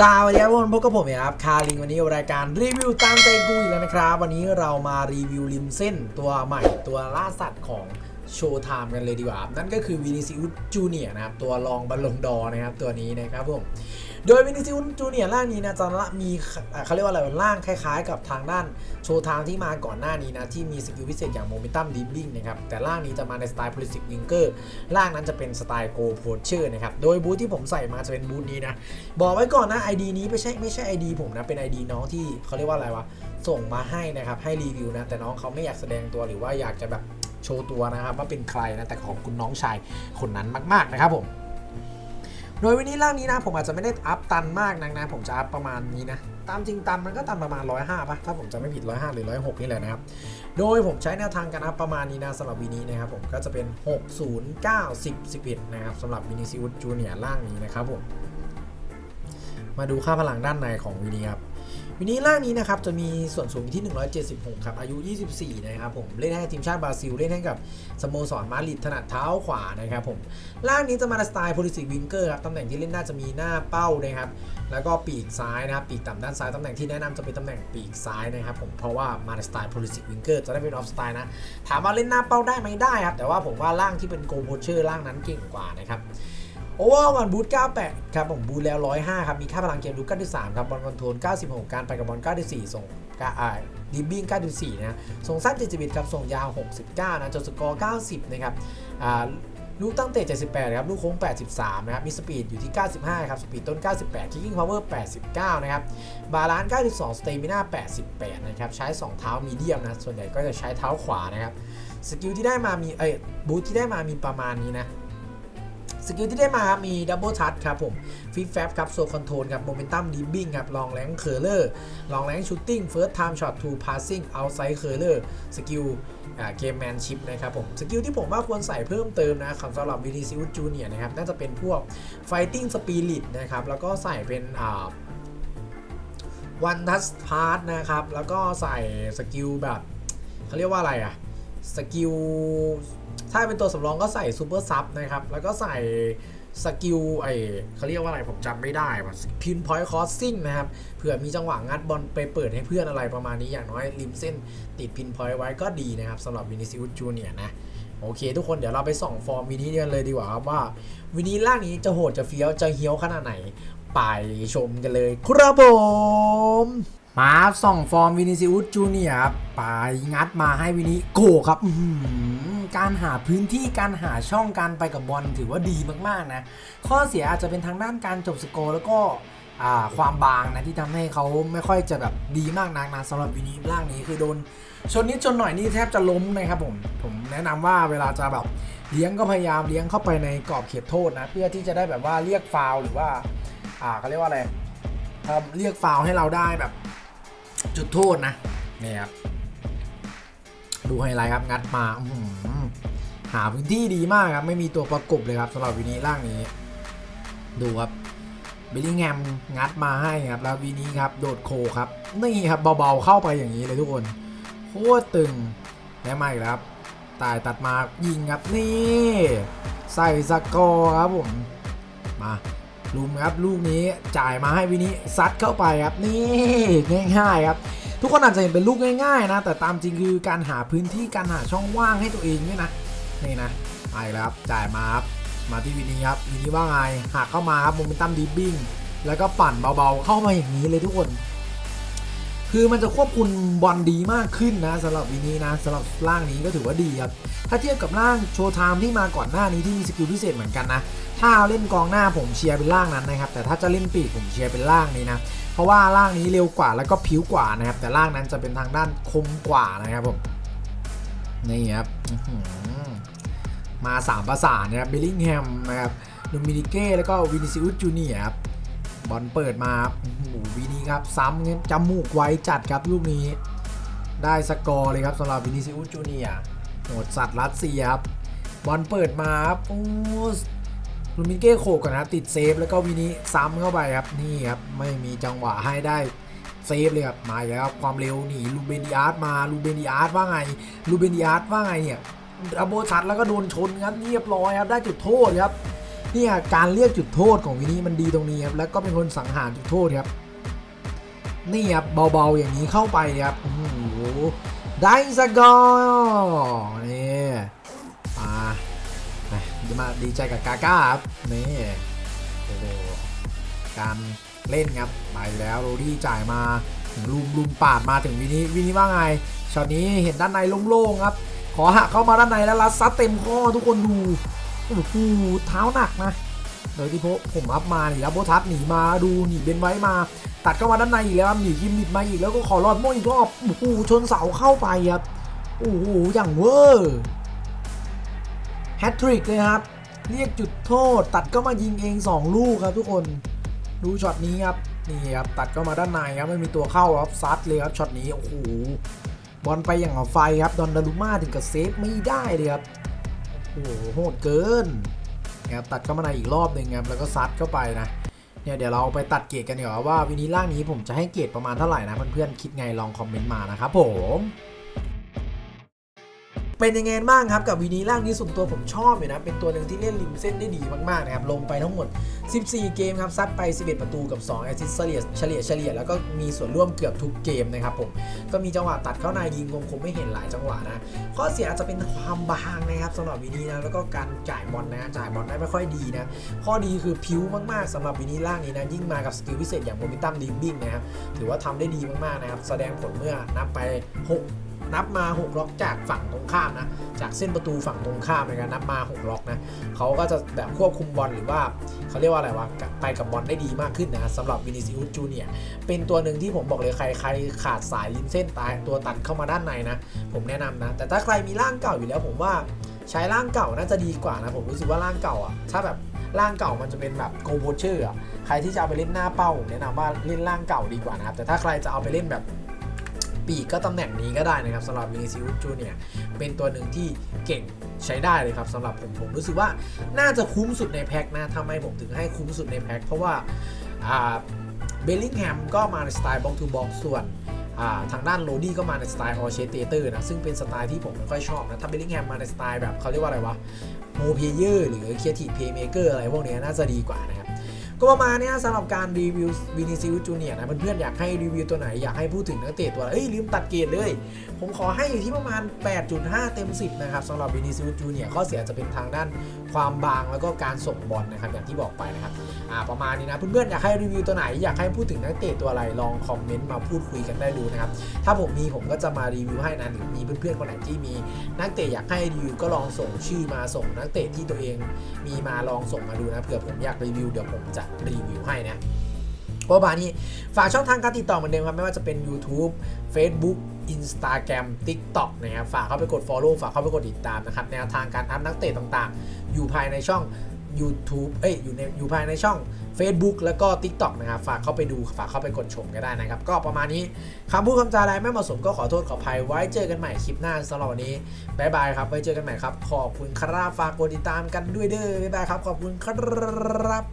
สวัสดีครับทุกคนพบกับผมครับคาริงวันนี้รายการรีวิวตามใจกูอีกแล้วนะครับ วันนี้เรามารีวิวริมเส้นตัวใหม่ตัวล่าสัตว์ของโชว์ไทม์กันเลยดีกว่านั่นก็คือวินิซิอุสจูเนียนะครับ ตัวรองบัลลงดอนะครับตัวนี้นะครับผม โดยวินิซิอุสจูเนียร่างนี้นะจะมีเขาเรียกว่าอะไรร่างคล้ายๆ กับทางด้านโชว์ทม์ที่มาก่อนหน้านี้นะที่มีสกิลพิเศษอย่างโมเมนตัมดิบบิ้งนะครับแต่ร่างนี้จะมาในสไตล์ p o l i t i c w i n g e r ร่างนั้นจะเป็นสไตล์โกโพเชอร์นะครับโดยบูธที่ผมใส่มาจะเป็นบูธนี้นะบอกไว้ก่อนนะ ID นี้ไม่ใช่ไม่ใช่ ID ผมนะเป็น ID น้องที่เขาเรียกว่าอะไรวะส่งมาให้นะครับให้รีวิวนะแต่น้องเขาไม่อยากแสดงตัวหรือว่าอยากจะแบบโชว์ตัวนะครับว่าเป็นใครนะแต่ขอบคุณน้องชายคนนั้นมาก ๆนะครับผม โดยวันนี้ร่างนี้นะผมอาจจะไม่ได้อัพตันมากนักนะ ผมจะอัพประมาณนี้นะ ตามจริงตันมันก็ตันประมาณ 105ป่ะถ้าผมจะไม่ผิด 105 หรือ 106 นี่แหละนะครับ โดยผมใช้แนวทางการอัพประมาณนี้นะสำหรับวีนี้นะครับผมก็จะเป็น 6 0 9 10 11 นะครับสำหรับวินิซิอุสจูเนียร่างนี้นะครับผมมาดูค่าพลังด้านในของวีนีครับ วินีร่างนี้นะครับจะมีส่วนสูงที่ 176 ครับ อายุ 24 นะครับผม เล่นให้ทีมชาติบราซิล เล่นให้กับสโมสรมาริดถนัดเท้าขวานะครับผมร่างนี้จะมาสไตล์โพลิสิกวิงเกอร์ครับ ตำแหน่งที่เล่นน่าจะมีหน้าเป้านะครับ แล้วก็ปีกซ้ายนะครับ ปีกต่ำด้านซ้าย ตำแหน่งที่แนะนำจะเป็นตำแหน่งปีกซ้ายนะครับผม เพราะว่ามาสไตล์โพลิสิกวิงเกอร์จะได้เป็นออฟสไตล์นะ ถามว่าเล่นหน้าเป้าได้ไหมได้ครับ แต่ว่าผมว่าร่างที่เป็นโกโพเชอร์ร่างนั้นเก่งกว่านะครับ โอเวอร์วันบูท98 ครับผมบูทแล้ว 105 ครับ มีค่าพลังเกมดู93 ครับบอลคอนโทรล 96 การไปกับบอล 94 ส่งกาอ่าดิบบิ้ง94 นะ ส่งสั้น71 ครับ ส่งยาว 69 นะจดสกอร์ 90 นะครับอ่าลูกตั้งเตะ 78 ครับ ลูกโค้ง 83 นะครับ มีสปีดอยู่ที่ 95 ครับ สปีดต้น 98 คิกกิ้งพาวเวอร์ 89 นะครับ บาลานซ์ 92 สเตมิน่า 88 นะครับ ใช้ 2 เท้ามีเดียมนะ ส่วนใหญ่ก็จะใช้เท้าขวานะครับ สกิลที่ได้มามี เอ้ยบูทที่ได้มามีประมาณนี้นะ สกิลที่ได้มาครับมีดับเบิลทัชครับผมฟิฟแฟบครับโซคอนโทรลครับโมเมนตัมดิบบิ้งครับลองแรงเคอร์เลอร์ลองแรงชูตติ้งเฟิร์สไทม์ช็อตทูพาสซิ่งเอาไซด์เคอร์เลอร์สกิลเกมแมนชิพนะครับผมสกิลที่ผมว่าควรใส่เพิ่มเติมนะครับสำหรับวินิซิอุสจูเนียนะครับน่าจะเป็นพวก Fighting Spirit นะครับแล้วก็ใส่เป็นอ่าวันทัสพาร์ทนะครับแล้วก็ใส่สกิลแบบเขาเรียกว่าอะไรอะ สกิลถ้าเป็นตัวสำรองก็ใส่ซูเปอร์ซับนะครับ แล้วก็ใส่สกิลไอเขาเรียกว่าอะไรผมจำไม่ได้ว่ะพินพอยต์คอสซิ่งนะครับเผื่อมีจังหวะงัดบอลไปเปิดให้เพื่อนอะไรประมาณนี้อย่างน้อยริมเส้นติดพินพอยต์ไว้ก็ดีนะครับสำหรับวินิซิอุสจูเนียนะโอเค ทุกคนเดี๋ยวเราไปส่องฟอร์มวินิกันเลยดีกว่าครับว่า วินิล่างนี้จะโหดจะเฟี้ยวจะเฮี้ยวขนาดไหน ไปชมกันเลยครับผม มาส่องฟอร์มวินิซิอุสจูเนียครับไปงัดมาให้วินิโกครับการหาพื้นที่การหาช่องการไปกับบอลถือว่าดีมากๆนะ ข้อเสียอาจจะเป็นทางด้านการจบสกอร์แล้วก็ความบางนะที่ทำให้เขาไม่ค่อยจะแบบดีมากนักนะสำหรับวินิล่างนี้คือโดนชนนิดชนหน่อยนี่แทบจะล้มนะครับผมผมแนะนำว่าเวลาจะแบบเลี้ยงก็พยายามเลี้ยงเข้าไปในกรอบเขตโทษนะเพื่อที่จะได้แบบว่าเรียกฟาวหรือว่าอ่าเขาเรียกว่าอะไรเรียกฟาวให้เราได้แบบ จุดโทษนะนี่ครับดูไฮไลท์ครับงัดมาอื้อหือหาพื้นที่ดีมากครับ ไม่มีตัวประกบเลยครับสำหรับวินี้ร่างนี้ ดูครับบิลลิงแฮมงัดมาให้ครับ แล้ววีนี้ครับ โดดโคครับนี่ครับเบาๆเข้าไปอย่างนี้เลยทุกคนโคตรตึงแล้วมาอีกแล้วครับตายตัดมายิงครับนี่ ใส่สกอร์ครับผมมา ลุมครับ ลูกนี้จ่ายมาให้วินิซัดเข้าไปครับนี่ง่ายๆครับ ทุกคนอาจจะเห็นเป็นลูกง่ายๆนะ แต่ตามจริงคือการหาพื้นที่การหาช่องว่างให้ตัวเองเนี่ยนะนี่นะไปแล้วครับจ่ายมาครับมาที่วินิครับวินิว่าไงหักเข้ามาครับโมเมนตัมดิบบิ้งแล้วก็ปั่นเบาๆเข้ามาอย่างนี้เลยทุกคน คือมันจะควบคุมบอลดีมากขึ้นนะสำหรับวีนี้นะสำหรับร่างนี้ก็ถือว่าดีครับ ถ้าเทียบกับร่างโชว์ไทม์ที่มาก่อนหน้านี้ที่มีสกิลพิเศษเหมือนกันนะ ถ้าเล่นกองหน้าผมเชียร์เป็นร่างนั้นนะครับ แต่ถ้าจะเล่นปีกผมเชียร์เป็นร่างนี้นะ เพราะว่าร่างนี้เร็วกว่าแล้วก็ผิวกว่านะครับ แต่ร่างนั้นจะเป็นทางด้านคมกว่านะครับผม นี่ครับมาสามประสานนะครับเบลลิงแฮมนะครับลูมินิเก้แล้วก็วินิซิอุสจูเนียร์ครับ บอลเปิดมาครับโอ้โหวีนี้ครับ ซ้ำครับจมูกไวจัดครับลูกนี้ ได้สกอร์เลยครับสำหรับวินิซิอุสจูเนียโหดสัตว์รัสเซียครับบอลเปิดมาครับโอ้ลูมินเก้โขกก่อนนะติดเซฟแล้วก็วินีซ้ำเข้าไปครับนี่ครับไม่มีจังหวะให้ได้เซฟเลยครับมาแล้วครับความเร็วหนีลูเบนดิอาร์ตมาลูเบนดิอาร์ตว่าไงลูเบนดิอาร์ตว่าไงเนี่ยดับชัดแล้วก็โดนชนครับเรียบร้อยครับได้จุดโทษครับ เนี่ยการเรียกจุดโทษของวินี่มันดีตรงนี้ครับแล้วก็เป็นคนสังหารจุดโทษครับนี่ครับเบาๆอย่างนี้เข้าไปครับโอ้โหได้สกอร์นี่มาจะมาดีใจกับกาก้าครับนี่โอ้โหการเล่นครับไปแล้วโรดี้จ่ายมาถึงลุมลุมปาดมาถึงวินิวินิว่าไงช็อตนี้เห็นด้านในโล่งๆครับ ขอหักเข้ามาด้านในแล้วรัดซัดเต็มข้อทุกคนดู โอ้โหเท้าหนักนะโดยที่พผมอัพมาหนีรับโบทัสหนีมาดูหนีเบนไว้มา ตัดเข้ามาด้านในอีกแล้วครับหนีคิมบิดมาอีกแล้วก็ขอรอดโม่อีกรอบโอ้โหชนเสาเข้าไปครับโอ้โหอย่างเวอร์แฮตทริกเลยครับ เรียกจุดโทษ ตัดก็มายิงเอง 2 ลูกครับทุกคนดูช็อตนี้ครับนี่ครับตัดก็มาด้านในครับไม่มีตัวเข้าครับซัดเลยครับช็อตนี้โอ้โหบอลไปอย่างไฟครับดอนดารุม่าถึงกับเซฟไม่ได้เลยครับ อ้โหโหดเกินนะครับตัดเข้ามาในอีกรอบหนึ่งครับแล้วก็ซัดเข้าไปนะเนี่ยเดี๋ยวเราไปตัดเกรดกันดีกว่าว่าวินิล่างนี้ผมจะให้เกรดประมาณเท่าไหร่นะเพื่อนๆคิดไงลองคอมเมนต์มานะครับผม เป็นยังไงบ้างครับกับวินีล่างนี้ส่วนตัวผมชอบเลยนะ เป็นตัวหนึ่งที่เล่นริมเส้นได้ดีมากๆนะครับ ลงไปทั้งหมด 14 เกมครับซัดไป 11 ประตูกับ 2 แอสซิสต์เฉลี่ยเฉลี่ยเฉลี่ยแล้วก็มีส่วนร่วมเกือบทุกเกมนะครับผม ก็มีจังหวะตัดเข้าในยิงคมคมไม่เห็นหลายจังหวะนะ ข้อเสียอาจจะเป็นความบางนะครับสำหรับวินีนะแล้วก็การจ่ายบอลนะ จ่ายบอลได้ไม่ค่อยดีนะ ข้อดีคือพิ้วมากๆสำหรับวินีล่างนี้นะ ยิ่งมากับสกิลพิเศษอย่างโมมิตัมดีบิ้งนะครับ ถือว่าทำได้ดีมากๆนะครับ แสดงผลเมื่อนับไป 6 นับมา 6 ล็อกจากฝั่งตรงข้ามนะ จากเส้นประตูฝั่งตรงข้ามนะครับนับมา 6 ล็อกนะเขาก็จะแบบควบคุมบอลหรือว่าเขาเรียกว่าอะไรวะไปกับบอลได้ดีมากขึ้นนะสำหรับวินิซิอุสจูเนียเป็นตัวหนึ่งที่ผมบอกเลยใครใครขาดสายริมเส้นตายตัวตัดเข้ามาด้านในนะ ผมแนะนำนะ แต่ถ้าใครมีร่างเก่าอยู่แล้วผมว่าใช้ร่างเก่าน่าจะดีกว่านะผมรู้สึกว่าร่างเก่าอะถ้าแบบร่างเก่ามันจะเป็นแบบโกโบเชอร์อะใครที่จะเอาไปเล่นหน้าเป้าผมแนะนำว่าเล่นร่างเก่าดีกว่านะครับแต่ถ้าใครจะเอาไปเล่นแบบ ปีกก็ตำแหน่งนี้ก็ได้นะครับสำหรับวินิซิอุสจูเนียเป็นตัวหนึ่งที่เก่งใช้ได้เลยครับสำหรับผมผมรู้สึกว่าน่าจะคุ้มสุดในแพ็คนะทำไมผมถึงให้คุ้มสุดในแพ็คเพราะว่าเบลลิงแฮมก็มาในสไตล์บ็อกทูบ็อกส่วนทางด้านโรดี้ก็มาในสไตล์ออเชเตเตอร์นะ ซึ่งเป็นสไตล์ที่ผมไม่ค่อยชอบนะ ถ้าเบลลิงแฮมมาในสไตล์แบบเขาเรียกว่าอะไรวะโมเพเยอร์หรือเคียร์ทีเพย์เมเกอร์อะไรพวกนี้น่าจะดีกว่านะครับ ก็ประมาณเนี้ยสำหรับการรีวิววินิซิลจูเนียร์นะเพื่อนๆอยากให้รีวิวตัวไหนอยากให้พูดถึงนักเตะตัวเอ้ยลืมตัดเกรดเลย ผมขอให้อยู่ที่ประมาณ 8.5 เต็ม 10 นะครับสำหรับวินิซิลจูเนียร์ข้อเสียจะเป็นทางด้านความบางแล้วก็การส่งบอลนะครับอย่างที่บอกไปนะครับอ่าประมาณนี้นะเพื่อนๆอยากให้รีวิวตัวไหนอยากให้พูดถึงนักเตะตัวอะไรลองคอมเมนต์มาพูดคุยกันได้ดูนะครับถ้าผมมีผมก็จะมารีวิวให้นะหรือมีเพื่อนๆคนไหนที่มีนักเตะอยากให้รีวิวก็ลองส่งชื่อมาส่งนักเตะที่ตัวเอง มีมาลองส่งมาดูนะเผื่อผมอยากรีวิวเดี๋ยวผมจะรีวิวให้นะก็ประมานี้ฝากช่องทางการติดต่อเหมือนเดิมครับ ไม่ว่าจะเป็น YouTube Facebook Instagram TikTok นะครับ ฝากเข้าไปกด Follow ฝากเข้าไปกดติดตามนะครับ แนวทางการอัพนักเตะต่างๆ อยู่ภายในช่อง YouTube เอ้ยอยู่ในอยู่ภายในช่อง Facebook แล้วก็ TikTok นะครับ ฝากเข้าไปดูฝากเข้าไปกดชมก็ได้นะครับ ก็ประมาณนี้คำพูดคำจาอะไรไม่เหมาะสมก็ขอโทษขออภัยไว้เจอกันใหม่คลิปหน้าสำหรับวันนี้บายบายครับไว้เจอกันใหม่ครับ ขอบคุณครับฝากกดติดตามกันด้วยเด้อบ๊ายบายครับขอบคุณครับ